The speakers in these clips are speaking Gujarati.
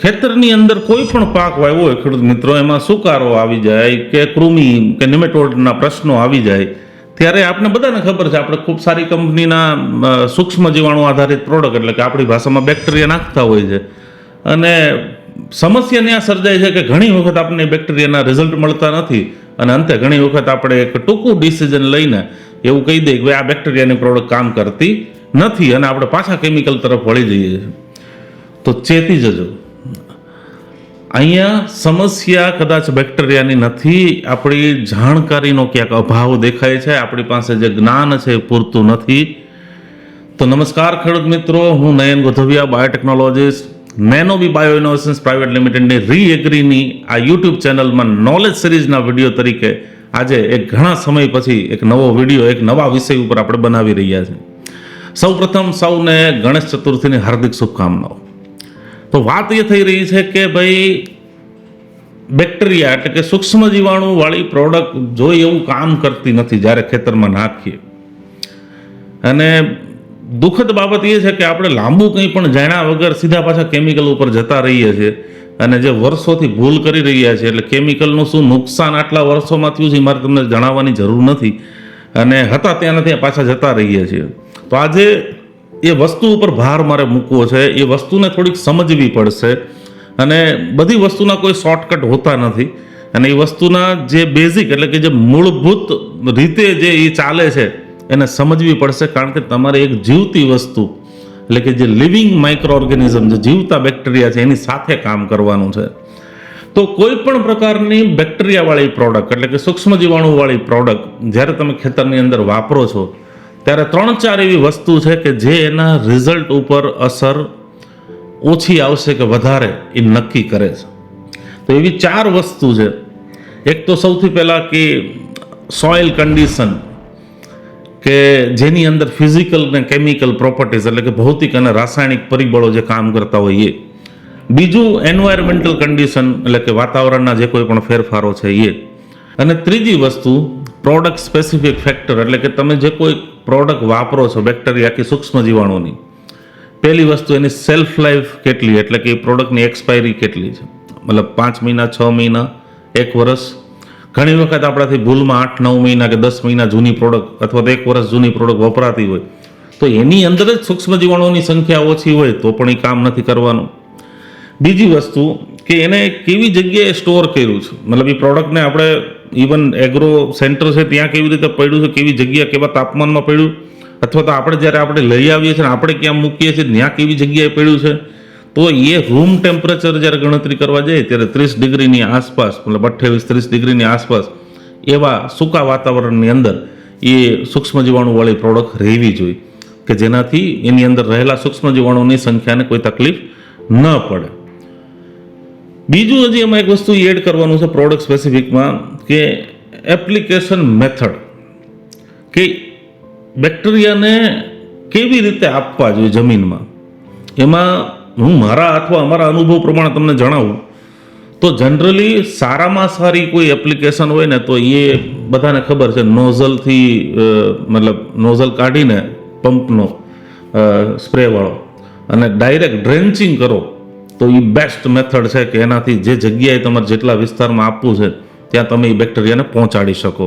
ખેતરની અંદર કોઈ પણ પાક વાવ્યો હોય, ખેડૂત મિત્રો, એમાં સુકારો આવી જાય કે કૃમિ કે નિમેટોડના પ્રશ્નો આવી જાય, ત્યારે આપણે બધાને ખબર છે, આપણે ખૂબ સારી કંપનીના સૂક્ષ્મ જીવાણુ આધારિત પ્રોડક્ટ એટલે કે આપણી ભાષામાં બેક્ટેરિયા નાખતા હોય છે. અને સમસ્યા ત્યાં સર્જાય છે કે ઘણી વખત આપણને બેક્ટેરિયાના રિઝલ્ટ મળતા નથી અને અંતે ઘણી વખત આપણે એક ટૂંકું ડિસિઝન લઈને એવું કહી દઈએ કે આ બેક્ટેરિયાની પ્રોડક્ટ કામ કરતી નથી અને આપણે પાછા કેમિકલ તરફ વળી જઈએ છીએ. તો ચેતી જજો. અહીંયા સમસ્યા કદાચ બેક્ટેરિયાની નથી. આપણી જાણકારીનો ક્યાંક અભાવ દેખાય છે. આપણી પાસે જે જ્ઞાન છે એ પૂરતું નથી. તો નમસ્કાર ખેડૂત મિત્રો, હું Nayan Godhaviya, biotechnologist Nanobi bio innovations private લિમિટેડની રીએગ્રીની આ યુટ્યુબ ચેનલમાં નોલેજ સિરીઝના વીડિયો તરીકે આજે એક ઘણા સમય પછી એક નવો વીડિયો, એક નવા વિષય ઉપર આપણે બનાવી રહ્યા છીએ. સૌપ્રથમ સૌને ગણેશ ચતુર્થીની હાર્દિક શુભકામનાઓ. તો વાત એ થઈ રહી છે કે ભાઈ બેક્ટેરિયા એટલે કે સૂક્ષ્મ જીવાણુવાળી પ્રોડક્ટ જોઈ એવું કામ કરતી નથી, જ્યારે ખેતરમાં નાખીએ. અને દુઃખદ બાબત એ છે કે આપણે લાંબુ કંઈ પણ જાણ્યા વગર સીધા પાછા કેમિકલ ઉપર જતા રહીએ છીએ અને જે વર્ષોથી ભૂલ કરી રહ્યા છે એટલે કેમિકલનું શું નુકસાન આટલા વર્ષોમાં થયું છે મારે તમને જણાવવાની જરૂર નથી. અને હતા ત્યાં ત્યાં પાછા જતા રહીએ છીએ. તો આજે એ વસ્તુ ઉપર ભાર મારે મૂકવો છે, એ વસ્તુને થોડીક સમજવી પડશે. અને બધી વસ્તુના કોઈ શોર્ટકટ હોતા નથી. અને એ વસ્તુના જે બેઝિક એટલે કે જે મૂળભૂત રીતે જે એ ચાલે છે, એને સમજવી પડશે કારણ કે તમારે એક જીવતી વસ્તુ એટલે કે જે લિવિંગ માઇક્રો ઓર્ગેનિઝમ જે જીવતા બેક્ટેરિયા છે, એની સાથે કામ કરવાનું છે. તો કોઈ પણ પ્રકારની બેક્ટેરિયાવાળી પ્રોડક્ટ એટલે કે સૂક્ષ્મ જીવાણુવાળી પ્રોડક્ટ જ્યારે તમે ખેતરની અંદર વાપરો છો ત્યારે ત્રણ ચાર એવી વસ્તુ છે કે જે એના રિઝલ્ટ ઉપર અસર ઓછી આવશે કે વધારે એ નક્કી કરે છે. તો એવી ચાર વસ્તુ છે. એક તો સૌથી પહેલાં કે સોઇલ કન્ડિશન કે જેની અંદર ફિઝિકલ ને કેમિકલ પ્રોપર્ટીઝ એટલે કે ભૌતિક અને રાસાયણિક પરિબળો જે કામ કરતા હોય એ. બીજું એન્વાયરમેન્ટલ કન્ડિશન એટલે કે વાતાવરણના જે કોઈ પણ ફેરફારો છે એ. અને ત્રીજી વસ્તુ પ્રોડક્ટ સ્પેસિફિક ફેક્ટર એટલે કે તમે જે કોઈ પ્રોડક્ટ વાપરો છો, બેક્ટેરિયા કે સૂક્ષ્મ જીવાણુની પહેલી વસ્તુ એની સેલ્ફ લાઈફ કેટલી, એટલે કે એ પ્રોડક્ટની એક્સપાયરી કેટલી છે. મતલબ પાંચ મહિના, છ મહિના, એક વર્ષ. ઘણી વખત આપણાથી ભૂલમાં આઠ, નવ મહિના કે દસ મહિના જૂની પ્રોડક્ટ અથવા તો એક વર્ષ જૂની પ્રોડક્ટ વપરાતી હોય. તો એની અંદર જ સૂક્ષ્મ જીવાણુઓની સંખ્યા ઓછી હોય તો પણ એ કામ નથી કરવાનું. બીજી વસ્તુ કે એને કેવી જગ્યાએ સ્ટોર કર્યું છે? મતલબ એ પ્રોડક્ટને આપણે ઇવન એગ્રો સેન્ટર છે, ત્યાં કેવી રીતે પડ્યું છે, કેવી જગ્યા, કેવા તાપમાનમાં પડ્યું? અથવા તો આપણે જ્યારે આપણે લઈ આવીએ છીએ આપણે ક્યાં મૂકીએ છીએ, ત્યાં કેવી જગ્યાએ પડ્યું છે? તો એ રૂમ ટેમ્પરેચર જ્યારે ગણતરી કરવા જાય ત્યારે ત્રીસ ડિગ્રીની આસપાસ, મતલબ અઠ્યાવીસ, ત્રીસ ડિગ્રીની આસપાસ એવા સૂકા વાતાવરણની અંદર એ સૂક્ષ્મ જીવાણુવાળી પ્રોડક્ટ રહેવી જોઈએ. કે જેનાથી એની અંદર રહેલા સૂક્ષ્મ જીવાણુની સંખ્યાને કોઈ તકલીફ ન પડે. બીજું હજી એમાં એક વસ્તુ એડ કરવાનું છે પ્રોડક્ટ સ્પેસિફિકમાં કે એપ્લિકેશન મેથડ કે બેક્ટેરિયાને કેવી રીતે આપવા જોઈએ જમીનમાં? એમાં હું મારા અથવા અમારા અનુભવ પ્રમાણે તમને જણાવું. તો જનરલી સારામાં સારી કોઈ એપ્લિકેશન હોય ને તો એ બધાને ખબર છે નોઝલથી મતલબ નોઝલ કાઢીને પંપનો સ્પ્રેવાળો. અને ડાયરેક્ટ ડ્રેન્ચિંગ કરો તો એ બેસ્ટ મેથડ છે કે એનાથી જે જગ્યાએ તમારે જેટલા વિસ્તારમાં આપવું છે ત્યાં તમે એ બેક્ટેરિયાને પહોંચાડી શકો.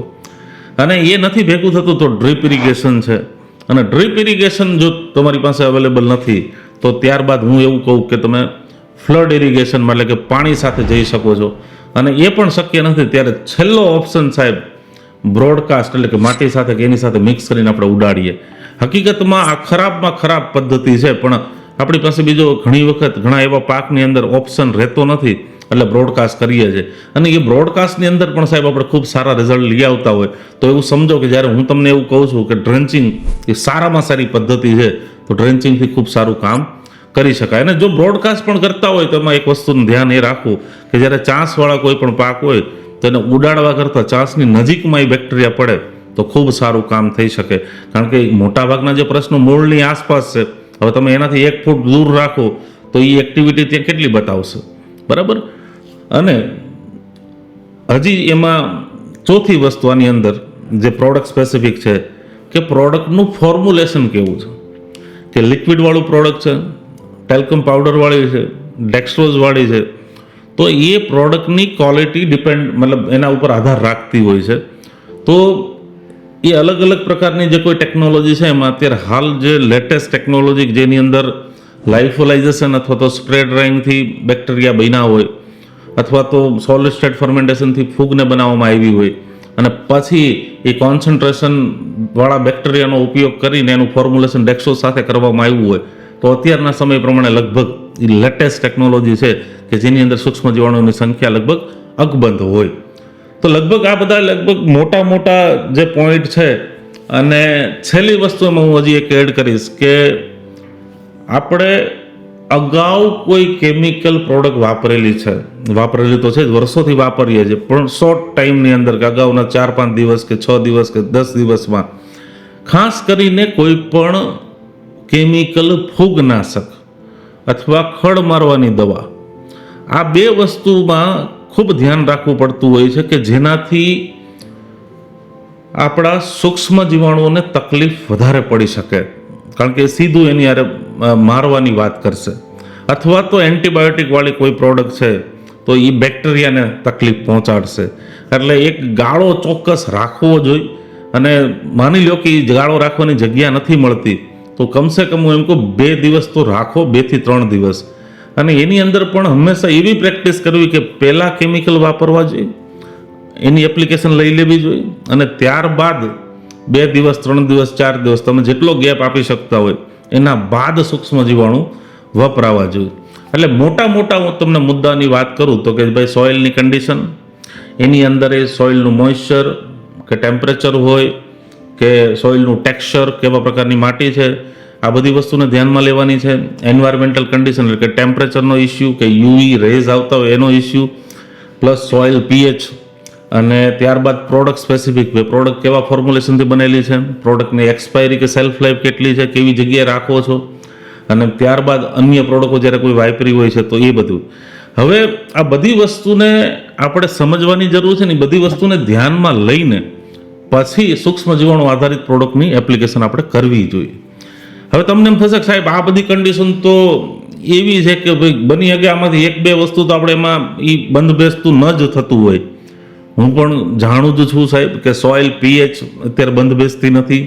અને એ નથી ભેગું થતું તો ડ્રીપ ઇરિગેશન છે. અને ડ્રીપ ઇરિગેશન જો તમારી પાસે અવેલેબલ નથી, તો ત્યારબાદ હું એવું કહું કે તમે ફ્લડ ઇરિગેશનમાં એટલે કે પાણી સાથે જઈ શકો છો. અને એ પણ શક્ય નથી, ત્યારે છેલ્લો ઓપ્શન સાહેબ, બ્રોડકાસ્ટ એટલે કે માટી સાથે કે એની સાથે મિક્સ કરીને આપણે ઉડાડીએ. હકીકતમાં આ ખરાબમાં ખરાબ પદ્ધતિ છે, પણ આપણી પાસે બીજો ઘણી વખત ઘણા એવા પાકની અંદર ઓપ્શન રહેતો નથી, એટલે બ્રોડકાસ્ટ કરીએ છીએ. અને એ બ્રોડકાસ્ટની અંદર પણ સાહેબ આપણે ખૂબ સારા રિઝલ્ટ લઈ આવતા હોય, તો એવું સમજો કે જ્યારે હું તમને એવું કહું છું કે ડ્રેન્ચિંગ એ સારામાં સારી પદ્ધતિ છે, તો ડ્રેન્ચિંગથી ખૂબ સારું કામ કરી શકાય. અને જો બ્રોડકાસ્ટ પણ કરતા હોય, તો એમાં એક વસ્તુનું ધ્યાન એ રાખવું કે જ્યારે ચાંસવાળા કોઈ પણ પાક હોય, તો એને ઉડાડવા કરતાં ચાંસની નજીકમાં એ બેક્ટેરિયા પડે, તો ખૂબ સારું કામ થઈ શકે. કારણ કે મોટાભાગના જે પ્રશ્નો મૂળની આસપાસ છે હવે તમે એનાથી એક ફૂટ દૂર રાખો તો એ એક્ટિવિટી ત્યાં કેટલી બતાવશે? બરાબર? અને હજી એમાં ચોથી વસ્તુ આની અંદર જે પ્રોડક્ટ સ્પેસિફિક છે કે પ્રોડક્ટનું ફોર્મ્યુલેશન કેવું છે? કે લિક્વિડવાળું પ્રોડક્ટ છે ટેલ્કમ પાવડરવાળી છે ડેક્સ્ટ્રોઝવાળી છે, તો એ પ્રોડક્ટની ક્વોલિટી ડિપેન્ડ મતલબ એના ઉપર આધાર રાખતી હોય છે. તો એ અલગ અલગ પ્રકારની જે કોઈ ટેકનોલોજી છે, એમાં અત્યારે હાલ જે લેટેસ્ટ ટેકનોલોજી જેની અંદર લાઇફોલાઇઝેશન અથવા તો સ્પ્રે ડ્રાઇંગથી બેક્ટેરિયા બન્યા હોય, અથવા તો સોલિડ સ્ટેટ ફર્મેન્ટેશનથી ફૂગને બનાવવામાં આવી હોય, અને પછી એ કોન્સન્ટ્રેશનવાળા બેક્ટેરિયાનો ઉપયોગ કરીને એનું ફોર્મ્યુલેશન ડેક્સો સાથે કરવામાં આવ્યું હોય, તો અત્યારના સમય પ્રમાણે લગભગ એ લેટેસ્ટ ટેકનોલોજી છે કે જેની અંદર સૂક્ષ્મ જીવાણુની સંખ્યા લગભગ અકબંધ હોય. તો લગભગ આ બધા લગભગ મોટા મોટા જે પોઈન્ટ છે અને છેલ્લી વસ્તુમાં હું હજી એક એડ કરીશ કે આપણે અગાઉ કોઈ કેમિકલ પ્રોડક્ટ વાપરેલી છે. વાપરેલી તો છે જ, વર્ષોથી વાપરીએ છીએ, પણ શોર્ટ ટાઈમની અંદર કે અગાઉના ચાર પાંચ દિવસ કે છ દિવસ કે દસ દિવસમાં, ખાસ કરીને કોઈ પણ કેમિકલ ફૂગનાશક અથવા ખડ મારવાની દવા, આ બે વસ્તુમાં ખૂબ ધ્યાન રાખવું પડતું હોય છે કે જેનાથી આપણા સૂક્ષ્મ જીવાણુઓને તકલીફ વધારે પડી શકે. કારણ કે સીધું એની યારે મારવાની વાત કરશે. અથવા તો એન્ટીબાયોટિકવાળી કોઈ પ્રોડક્ટ છે, તો એ બેક્ટેરિયાને તકલીફ પહોંચાડશે. એટલે એક ગાળો ચોક્કસ રાખવો જોઈએ અને માની લો કે એ ગાળો રાખવાની જગ્યા નથી મળતી, તો કમસે કમ હું એમ કહું, બે દિવસ તો રાખો બેથી ત્રણ દિવસ. અને એની અંદર પણ હંમેશા એવી પ્રેક્ટિસ કરવી કે પહેલાં કેમિકલ વાપરવા જોઈએ, એની એપ્લિકેશન લઈ લેવી જોઈએ અને ત્યારબાદ બે દિવસ, ત્રણ દિવસ, ચાર દિવસ તમે જેટલો ગેપ આપી શકતા હોય, એના બાદ સૂક્ષ્મ જીવાણુ વપરાવા જોઈએ. એટલે મોટા મોટા હું તમને મુદ્દાની વાત કરું તો કે ભાઈ સોઇલની કન્ડિશન એની અંદર એ સોઇલનું મોઇશ્ચર કે ટેમ્પરેચર હોય, કે સોઇલનું ટેક્સચર કેવા પ્રકારની માટી છે આ બધી વસ્તુને ધ્યાનમાં લેવાની છે. એન્વાયરમેન્ટલ કન્ડિશન એટલે કે ટેમ્પરેચરનો ઇસ્યુ કે યુવી રેઝ આવતા હોય એનો ઇસ્યુ પ્લસ સોઇલ પીએચ અને ત્યારબાદ પ્રોડક્ટ સ્પેસિફિક હોય પ્રોડક્ટ કેવા ફોર્મ્યુલેશનથી બનેલી છે? પ્રોડક્ટની એક્સપાયરી કે સેલ્ફ લાઈફ કેટલી છે? કેવી જગ્યાએ રાખો છો? અને ત્યારબાદ અન્ય પ્રોડક્ટો જ્યારે કોઈ વાપરી હોય છે તો એ બધું. હવે આ બધી વસ્તુને આપણે સમજવાની જરૂર છે ને બધી વસ્તુને ધ્યાનમાં લઈને પછી સૂક્ષ્મ જીવાણુ આધારિત પ્રોડક્ટની એપ્લિકેશન આપણે કરવી જોઈએ. હવે તમને એમ થશે સાહેબ, આ બધી કન્ડિશન તો એવી છે કે ભાઈ બની શકે આમાંથી એક બે વસ્તુ તો આપણે એમાં એ બંધ બેસતું ન જ થતું હોય. હું પણ જાણું જ છું સાહેબ કે સોઇલ પીએચ અત્યારે બંધ બેસતી નથી,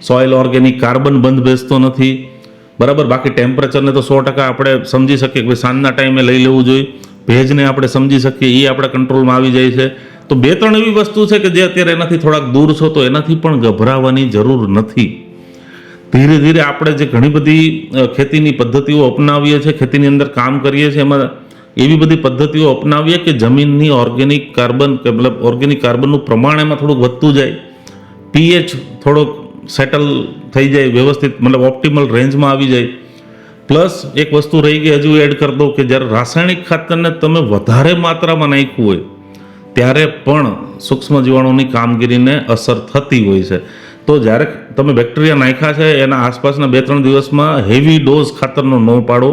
સોઇલ ઓર્ગેનિક કાર્બન બંધ બેસતો નથી. બરાબર, બાકી ટેમ્પરેચરને તો સો ટકા આપણે સમજી શકીએ કે ભાઈ સાંજના ટાઈમે લઈ લેવું જોઈએ. ભેજને આપણે સમજી શકીએ એ આપણે કંટ્રોલમાં આવી જાય છે. તો બે ત્રણ એવી વસ્તુ છે કે જે અત્યારે એનાથી થોડાક દૂર છો તો એનાથી પણ ગભરાવાની જરૂર નથી. ધીરે ધીરે આપણે જે ઘણી બધી ખેતીની પદ્ધતિઓ અપનાવીએ છીએ, ખેતીની અંદર કામ કરીએ છીએ, એમાં એવી બધી પદ્ધતિઓ અપનાવીએ કે જમીનની ઓર્ગેનિક કાર્બન કે મતલબ ઓર્ગેનિક કાર્બનનું પ્રમાણ એમાં થોડુંક વધતું જાય. પીએચ થોડોક સેટલ થઈ જાય, વ્યવસ્થિત મતલબ ઓપ્ટિમલ રેન્જમાં આવી જાય. પ્લસ એક વસ્તુ રહી ગઈ, હજુ એડ કરી દઉં કે જ્યારે રાસાયણિક ખાતરને તમે વધારે માત્રામાં નાખ્યું હોય, ત્યારે પણ સૂક્ષ્મ જીવાણુની કામગીરીને અસર થતી હોય છે. તો જ્યારે તમે બેક્ટેરિયા નાખ્યા છે, એના આસપાસના બે ત્રણ દિવસમાં હેવી ડોઝ ખાતરનો ન પાડો.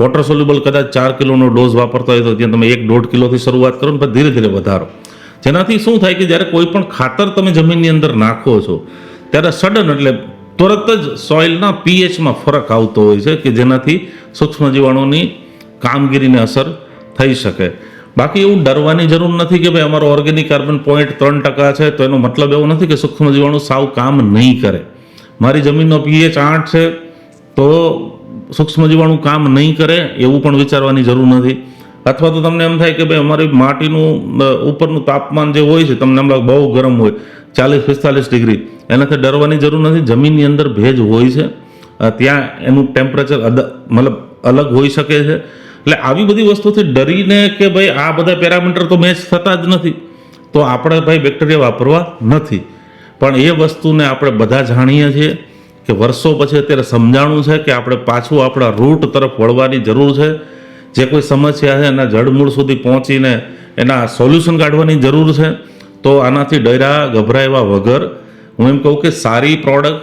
વોટર સોલ્યુબલ કદાચ ચાર કિલોનો ડોઝ વાપરતા હોય તો ત્યાં તમે એક દોઢ કિલોથી શરૂઆત કરો ને ધીરે ધીરે વધારો. જેનાથી શું થાય કે જ્યારે કોઈ પણ ખાતર તમે જમીનની અંદર નાખો છો, ત્યારે સડન એટલે તરત જ સોઇલના પીએચમાં ફરક આવતો હોય છે કે જેનાથી સૂક્ષ્મ જીવાણુની કામગીરીને અસર થઈ શકે. બાકી એવું ડરવાની જરૂર નથી કે ભાઈ અમારો ઓર્ગેનિક કાર્બન પોઈન્ટ ત્રણ ટકા છે, તો એનો મતલબ એવો નથી કે સૂક્ષ્મ જીવાણુ સાવ કામ નહીં કરે. મારી જમીનનો પીએચ આઠ છે, તો સૂક્ષ્મ જીવાણુ કામ નહીં કરે એવું પણ વિચારવાની જરૂર નથી. અથવા તો તમને એમ થાય કે ભાઈ અમારી માટીનું ઉપરનું તાપમાન જે હોય છે, તમને લાગે બહુ ગરમ હોય, ચાલીસ પિસ્તાલીસ ડિગ્રી, એનાથી ડરવાની જરૂર નથી. જમીનની અંદર ભેજ હોય છે ત્યાં એનું ટેમ્પરેચર મતલબ અલગ હોઈ શકે છે. એટલે આવી બધી વસ્તુથી ડરીને કે ભાઈ આ બધા પેરામીટર તો મેચ થતા જ નથી, તો આપણે ભાઈ બેક્ટેરિયા વાપરવા નથી. પણ એ વસ્તુને આપણે બધા જાણીએ છીએ કે વર્ષો પછી અત્યારે સમજાણું છે કે આપણે પાછું આપણા રૂટ તરફ વળવાની જરૂર છે. જે કોઈ સમસ્યા છે એના જડમૂળ સુધી પહોંચીને એના સોલ્યુશન કાઢવાની જરૂર છે. તો આનાથી ડર્યા, ગભરાયા વગર હું એમ કહું કે સારી પ્રોડક્ટ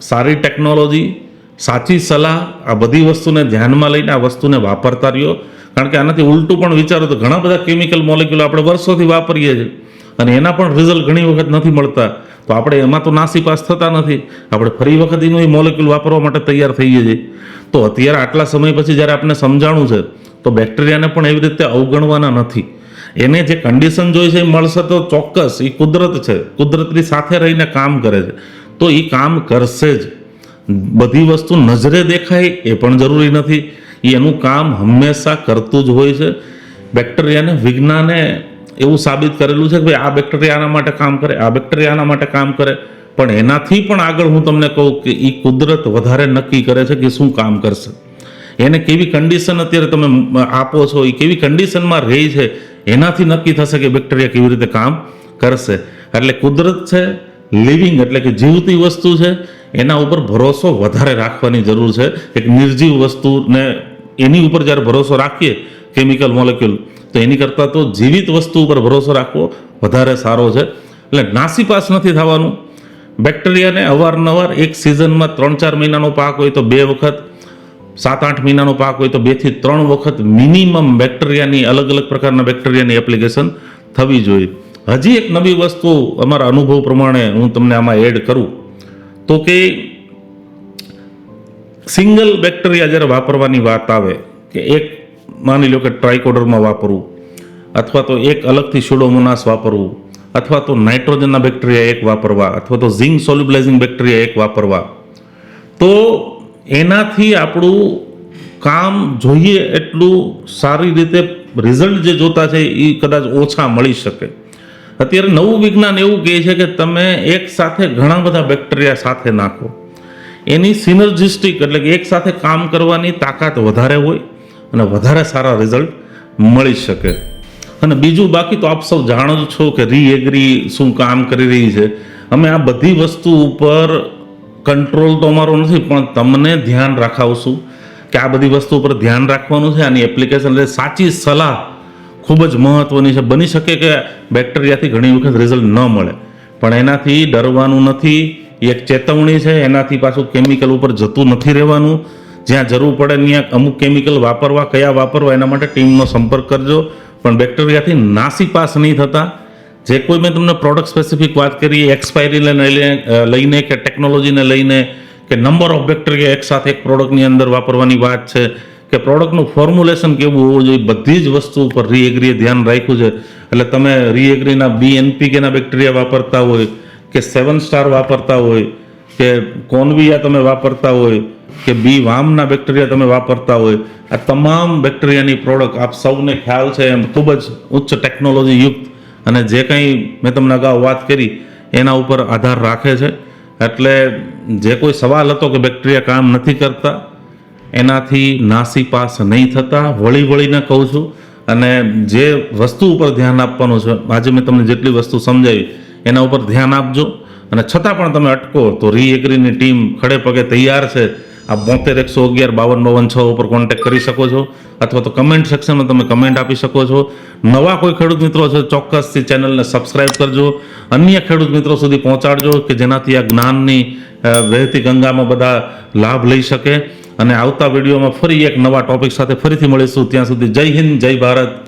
સારી ટેકનોલોજી સાચી સલાહ, આ બધી વસ્તુને ધ્યાનમાં લઈને આ વસ્તુને વાપરતા રહ્યો. કારણ કે આનાથી ઉલટું પણ વિચારો તો ઘણા બધા કેમિકલ મોલેક્યુલ આપણે વર્ષોથી વાપરીએ છીએ અને એના પણ રિઝલ્ટ ઘણી વખત નથી મળતા. તો આપણે એમાં તો નાસીપાસ થતા નથી. આપણે ફરી વખત એનું એ મોલેક્યુલ વાપરવા માટે તૈયાર થઈએ છીએ. તો અત્યારે આટલા સમય પછી જ્યારે આપણે સમજાણું છે, તો બેક્ટેરિયાને પણ એવી રીતે અવગણવાના નથી. એને જે કન્ડિશન જોઈ છે એ મળશે તો ચોક્કસ. એ કુદરત છે. કુદરતની સાથે રહીને કામ કરે છે. તો એ કામ કરશે જ. બધી વસ્તુ નજરે દેખાય એ પણ જરૂરી નથી. એનું કામ હંમેશા કરતું જ હોય છે. બેક્ટેરિયાને, વિજ્ઞાને એવું સાબિત કરેલું છે કે ભાઈ આ બેક્ટેરિયા આના માટે કામ કરે, આ બેક્ટેરિયા આના માટે કામ કરે. પણ એનાથી પણ આગળ હું તમને કહું કે એ કુદરત વધારે નક્કી કરે છે કે શું કામ કરશે. એને કેવી કન્ડિશન અત્યારે તમે આપો છો એ કેવી કન્ડિશનમાં રહે છે, એનાથી નક્કી થશે કે બેક્ટેરિયા કેવી રીતે કામ કરશે. એટલે કુદરત છે, લિવિંગ એટલે કે જીવતી વસ્તુ છે એના ઉપર ભરોસો વધારે રાખવાની જરૂર છે. એક નિર્જીવ વસ્તુને એની ઉપર જ્યારે ભરોસો રાખીએ કેમિકલ મોલેક્યુલ તો એની કરતાં તો જીવિત વસ્તુ ઉપર ભરોસો રાખવો વધારે સારો છે. એટલે નાસીપાસ નથી થવાનું. બેક્ટેરિયાને અવારનવાર એક સિઝનમાં ત્રણ ચાર મહિનાનો પાક હોય તો બે વખત, સાત આઠ મહિનાનો પાક હોય તો બેથી ત્રણ વખત મિનિમમ બેક્ટેરિયાની અલગ અલગ પ્રકારના બેક્ટેરિયાની એપ્લિકેશન થવી જોઈએ. હજી એક નવી વસ્તુ અમારા અનુભવ પ્રમાણે હું તમને આમાં એડ કરું. તો કે સિંગલ બેક્ટેરિયા જ્યારે વાપરવાની વાત આવે કે એક માની લો કે ટ્રાઇકોડરમાં વાપરવું, અથવા તો એક અલગથી સ્યુડોમોનાસ વાપરવું, અથવા તો નાઇટ્રોજનના બેક્ટેરિયા એક વાપરવા, અથવા તો ઝિંક સોલ્યુબલાઇઝિંગ બેક્ટેરિયા એક વાપરવા, તો એનાથી આપણું કામ જોઈએ એટલું સારી રીતે રિઝલ્ટ જે જોતા છે એ કદાચ ઓછા મળી શકે. અત્યારે નવું વિજ્ઞાન એવું કહે છે કે તમે એક સાથે ઘણા બધા બેક્ટેરિયા સાથે નાખો. એની સિનર્જિસ્ટિક એટલે કે એક સાથે કામ કરવાની તાકાત વધારે હોય અને વધારે સારા રિઝલ્ટ મળી શકે. અને બીજું બાકી તો આપ સૌ જાણો જ છો કે રીએગ્રી શું કામ કરી રહી છે. અમે આ બધી વસ્તુ ઉપર કંટ્રોલ તો અમારો નથી, પણ તમને ધ્યાન રાખાવશું કે આ બધી વસ્તુ ઉપર ધ્યાન રાખવાનું છે, આની એપ્લિકેશન એટલે સાચી સલાહ ખૂબ જ મહત્વની છે. બની શકે કે બેક્ટેરિયાથી ઘણી વખત રિઝલ્ટ ન મળે. પણ એનાથી ડરવાનું નથી. એક ચેતવણી છે, એનાથી પાછું કેમિકલ ઉપર જતું નથી રહેવાનું. જ્યાં જરૂર પડે ત્યાં અમુક કેમિકલ વાપરવા, કયા વાપરવા, એના માટે ટીમનો સંપર્ક કરજો. પણ બેક્ટેરિયાથી નાસીપાસ નહીં થતા. જે કોઈ મેં તમને પ્રોડક્ટ સ્પેસિફિક વાત કરી એક્સપાયરીને લઈને કે ટેકનોલોજીને લઈને કે નંબર ઓફ બેક્ટેરિયા એકસાથે એક પ્રોડક્ટની અંદર વાપરવાની વાત છે. કે પ્રોડક્ટનું ફોર્મ્યુલેશન કેવું હોવું જોઈએ, બધી જ વસ્તુ ઉપર રીએગ્રીએ ધ્યાન રાખ્યું છે. એટલે તમે રીએગ્રીના બી એનપીકેના બેક્ટેરિયા વાપરતા હોય, કે સેવન સ્ટાર વાપરતા હોય, કે કોનવિયા તમે વાપરતા હોય, કે બી વામના બેક્ટેરિયા તમે વાપરતા હોય, આ તમામ બેક્ટેરિયાની પ્રોડક્ટ આપ સૌને ખ્યાલ છે એમ ખૂબ જ ઉચ્ચ ટેકનોલોજી યુક્ત. અને જે કંઈ મેં તમને અગાઉ વાત કરી, એના ઉપર આધાર રાખે છે. એટલે જે કોઈ સવાલ હતો કે બેક્ટેરિયા કામ નથી કરતા એનાથી નાસીપાસ નહીં થતા, વળી વળીને કહું છું, અને જે વસ્તુ ઉપર ધ્યાન આપવાનું છે, આજે મેં તમને જેટલી વસ્તુ સમજાવી, એના ઉપર ધ્યાન આપજો, અને છતાં પણ તમે અટકો, તો રીએગ્રીની ટીમ ખડે પગે તૈયાર છે આ બોતેર, એકસો અગિયાર, બાવન બાવન, છ ઉપર કોન્ટેક્ટ કરી શકો છો, અથવા તો કમેન્ટ સેક્શનમાં તમે કમેન્ટ આપી શકો છો. નવા કોઈ ખેડૂત મિત્રો છે ચોક્કસથી ચેનલને સબસ્ક્રાઇબ કરજો, અન્ય ખેડૂત મિત્રો સુધી પહોંચાડજો, કે જેનાથી આ જ્ઞાનની વહેતી ગંગામાં બધા લાભ લઈ શકે. અને આવતા વિડીયોમાં ફરી એક નવા ટોપિક સાથે ફરીથી મળીશું. ત્યાં સુધી જય હિન્દ, જય ભારત.